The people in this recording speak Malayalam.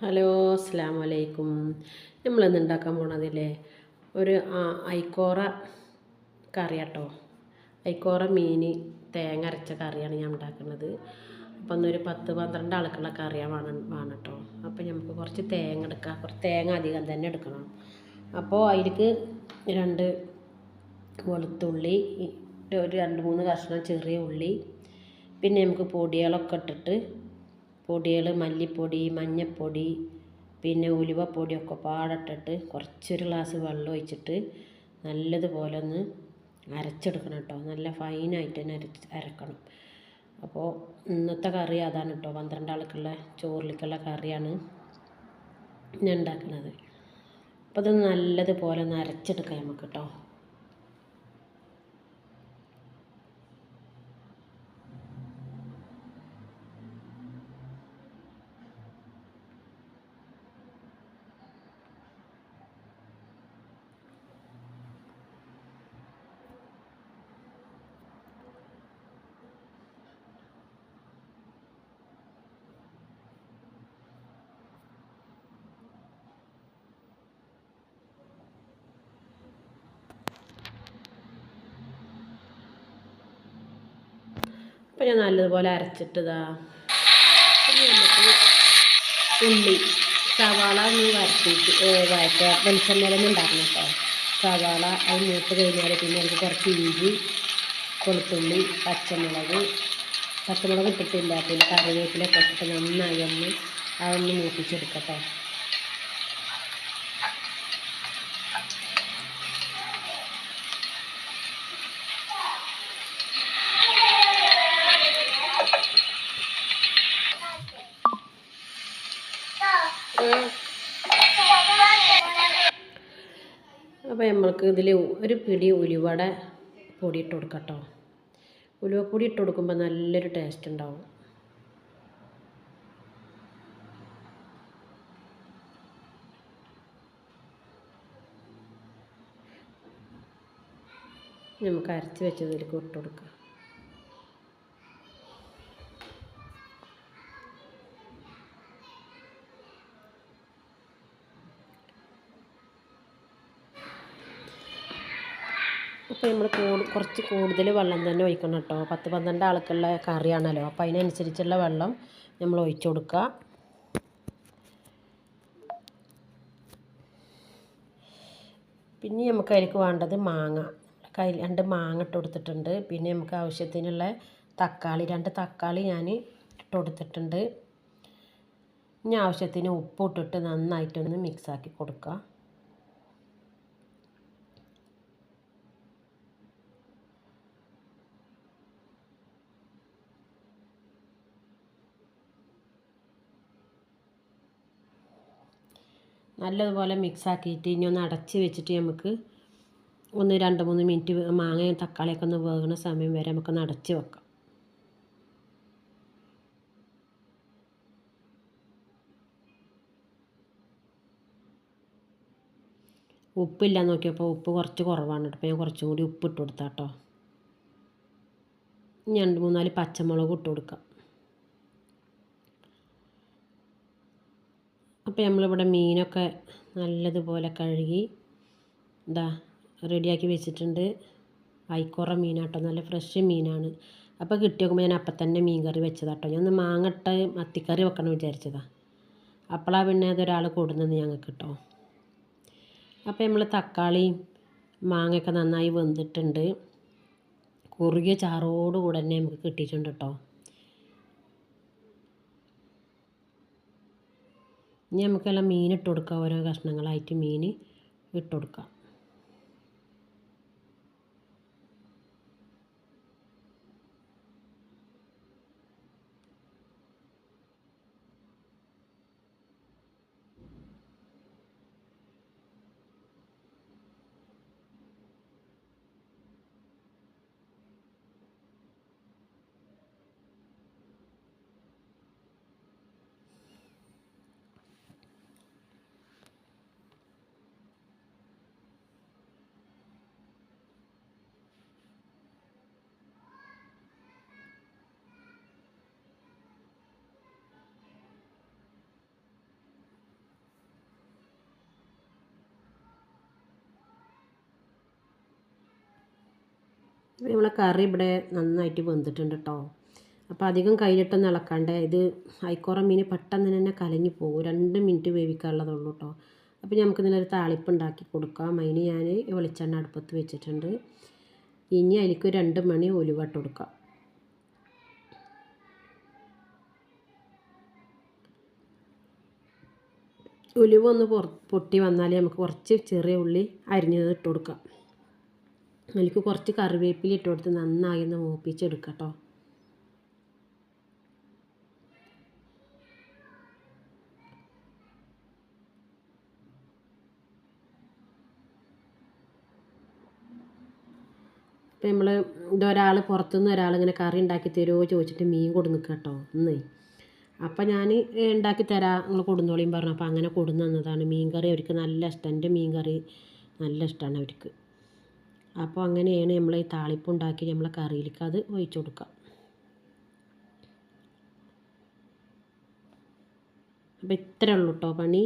ഹലോ അസ്സാം വലൈക്കും നമ്മളിന്ന് ഉണ്ടാക്കാൻ പോണതില്ലേ? ഒരു ഐക്കോറ കറി കേട്ടോ ഐക്കോറ മീൻ തേങ്ങ അരച്ച കറിയാണ് ഞാൻ ഉണ്ടാക്കുന്നത്. അപ്പം ഒന്നൊരു പത്ത് പന്ത്രണ്ട് ആൾക്കുള്ള കറിയാണ് വേണം വേണം കേട്ടോ അപ്പം നമുക്ക് കുറച്ച് തേങ്ങ എടുക്കാം. കുറച്ച് തേങ്ങ അധികം തന്നെ എടുക്കണം. അപ്പോൾ അതിലേക്ക് രണ്ട് വെളുത്തുള്ളി ഒരു രണ്ട് മൂന്ന് കഷ്ണം ചെറിയ ഉള്ളി പിന്നെ നമുക്ക് പൊടികളൊക്കെ ഇട്ടിട്ട് പൊടികൾ മല്ലിപ്പൊടി മഞ്ഞപ്പൊടി പിന്നെ ഉലുവപ്പൊടിയൊക്കെ പാടിട്ടിട്ട് കുറച്ചൊരു ഗ്ലാസ് വെള്ളം ഒഴിച്ചിട്ട് നല്ലതുപോലെ ഒന്ന് അരച്ചെടുക്കണം കേട്ടോ. നല്ല ഫൈനായിട്ട് തന്നെ അരച്ച് അരക്കണം. അപ്പോൾ ഇന്നത്തെ കറി അതാണ് കേട്ടോ. പന്ത്രണ്ട് ആൾക്കുള്ള ചോറിലേക്കുള്ള കറിയാണ് ഞാൻ ഉണ്ടാക്കുന്നത് അപ്പോൾ ഇത് നല്ലതുപോലെ ഒന്ന് അരച്ചെടുക്കാം നമുക്ക് കേട്ടോ. അപ്പോൾ ഞാൻ നല്ലതുപോലെ അരച്ചിട്ടതാ. പിന്നെ നമുക്ക് ഉള്ളി സവാള ഒന്ന് വരട്ടിയിട്ട് വഴറ്റ വെളിച്ചെണ്ണയിലൊന്നും ഉണ്ടാക്കണം കേട്ടോ. സവാള അത് മൂത്ത് കഴിഞ്ഞാൽ പിന്നെ എനിക്ക് കുറച്ച് ഇഞ്ചി വെളുത്തുള്ളി പച്ചമുളക് പച്ചമുളക് ഇട്ടിട്ടില്ല. പിന്നെ കറിവേപ്പിലൊക്കെ ഇട്ടിട്ട് നന്നായി ഒന്ന് അതൊന്ന് മൂപ്പിച്ചെടുക്കട്ടോ. അപ്പോൾ നമ്മൾക്ക് ഇതിൽ ഒരു പിടി ഉലുവട പൊടി ഇട്ട് കൊടുക്കാം കേട്ടോ ഉലുവപ്പൊടി ഇട്ട് കൊടുക്കുമ്പോൾ നല്ലൊരു ടേസ്റ്റ് ഉണ്ടാവും. നമുക്ക് അരച്ച് വെച്ചതിലേക്ക് ഇട്ട് കൊടുക്കാം. അപ്പോൾ നമ്മൾ കുറച്ച് കൂടുതൽ വെള്ളം തന്നെ ഒഴിക്കണം കേട്ടോ പത്ത് പന്ത്രണ്ട് ആൾക്കുള്ള കറിയാണല്ലോ. അപ്പോൾ അതിനനുസരിച്ചുള്ള വെള്ളം നമ്മൾ ഒഴിച്ചു കൊടുക്കുക പിന്നെ നമുക്ക് അതിലേക്ക് വേണ്ടത് മാങ്ങ. കയ്യിൽ രണ്ട് മാങ്ങ ഇട്ട് കൊടുത്തിട്ടുണ്ട്. പിന്നെ നമുക്ക് ആവശ്യത്തിനുള്ള തക്കാളി രണ്ട് തക്കാളി ഞാൻ ഇട്ട് കൊടുത്തിട്ടുണ്ട്. ഇനി ആവശ്യത്തിന് ഉപ്പ് ഇട്ടിട്ട് നന്നായിട്ടൊന്ന് മിക്സാക്കി കൊടുക്കുക നല്ലതുപോലെ മിക്സാക്കിയിട്ട് ഇനി ഒന്ന് അടച്ച് വെച്ചിട്ട് നമുക്ക് ഒന്ന് രണ്ട് മൂന്ന് മിനിറ്റ് മാങ്ങയും തക്കാളിയൊക്കെ ഒന്ന് വേകുന്ന സമയം വരെ നമുക്കൊന്ന് അടച്ച് വെക്കാം. ഉപ്പില്ല നോക്കിയപ്പോൾ ഉപ്പ് കുറച്ച് കുറവാണ് കേട്ടോ. ഞാൻ കുറച്ചും കൂടി ഉപ്പ് ഇട്ട് കൊടുത്താട്ടോ. രണ്ട് മൂന്നാൽ പച്ചമുളക് ഇട്ട് കൊടുക്കാം. അപ്പോൾ നമ്മളിവിടെ മീനൊക്കെ നല്ലതുപോലെ കഴുകി ഇതാ റെഡിയാക്കി വെച്ചിട്ടുണ്ട്. ഐക്കോറ മീനാട്ടോ നല്ല ഫ്രഷ് മീനാണ്. അപ്പോൾ കിട്ടി നോക്കുമ്പോൾ ഞാൻ അപ്പം തന്നെ മീൻ കറി വെച്ചതാട്ടോ. ഞാൻ ഒന്ന് മാങ്ങട്ട മത്തിക്കറി വെക്കണം വിചാരിച്ചതാണ് അപ്പോളാ പിന്നെ അതൊരാൾ കൊടുന്നത് ഞങ്ങൾക്ക് കേട്ടോ അപ്പോൾ നമ്മൾ തക്കാളിയും മാങ്ങയൊക്കെ നന്നായി വെന്തിട്ടുണ്ട്. കുറുകിയ ചാറോട് കൂടെ തന്നെ നമുക്ക് കിട്ടിയിട്ടുണ്ട് കേട്ടോ ഇനി നമുക്കെല്ലാം മീൻ കൊടുക്കാം. ഓരോ കഷ്ണങ്ങളായിട്ട് മീൻ ഇട്ട് കൊടുക്കാം. നമ്മളെ കറി ഇവിടെ നന്നായിട്ട് വെന്തിട്ടുണ്ട് കേട്ടോ അപ്പോൾ അധികം കയ്യിലിട്ടൊന്നും ഇളക്കാണ്ട് ഇത് ഐക്കോറ മീൻ പെട്ടെന്ന് തന്നെ കലങ്ങി പോകും. രണ്ട് മിനിറ്റ് വേവിക്കാനുള്ളതുള്ളൂ കേട്ടോ അപ്പോൾ നമുക്ക് ഇതിനൊരു താളിപ്പ് ഉണ്ടാക്കി കൊടുക്കാം. അതിന് ഞാൻ വെളിച്ചെണ്ണ അടുപ്പത്ത് വെച്ചിട്ടുണ്ട്. ഇനി അതിലേക്ക് രണ്ട് മണി ഒലിവട്ട് കൊടുക്കാം. ഉലുവ ഒന്ന് പൊട്ടി വന്നാൽ നമുക്ക് കുറച്ച് ചെറിയ ഉള്ളി അരിഞ്ഞത് ഇട്ട് കൊടുക്കാം. അതിലേക്ക് കുറച്ച് കറിവേപ്പില ഇട്ട് കൊടുത്ത് നന്നായി ഒന്ന് മൂപ്പിച്ചെടുക്കട്ടോ. കേട്ടോ ഇപ്പം നമ്മൾ ഇതൊരാൾ പുറത്തുനിന്ന് ഒരാൾ ഇങ്ങനെ കറി ഉണ്ടാക്കി തരുമോ ചോദിച്ചിട്ട് മീൻ കൊടുന്ന് കേട്ടോ ഇന്ന്. അപ്പം ഞാൻ ഉണ്ടാക്കി തരാം നിങ്ങൾ കൊടുന്നോളിയും പറഞ്ഞു. അപ്പോൾ അങ്ങനെ കൊടുന്നു തന്നതാണ്. മീൻ കറി അവർക്ക് നല്ല ഇഷ്ടം. എന്റെ മീൻ കറി നല്ല ഇഷ്ടമാണ് അവർക്ക്. അപ്പോൾ അങ്ങനെയാണ് നമ്മൾ ഈ താളിപ്പ് ഉണ്ടാക്കി നമ്മളെ കറിയിലേക്ക് അത് ഒഴിച്ചു കൊടുക്കാം അപ്പോൾ ഇത്രേ ഉള്ളൂ കേട്ടോ പണി.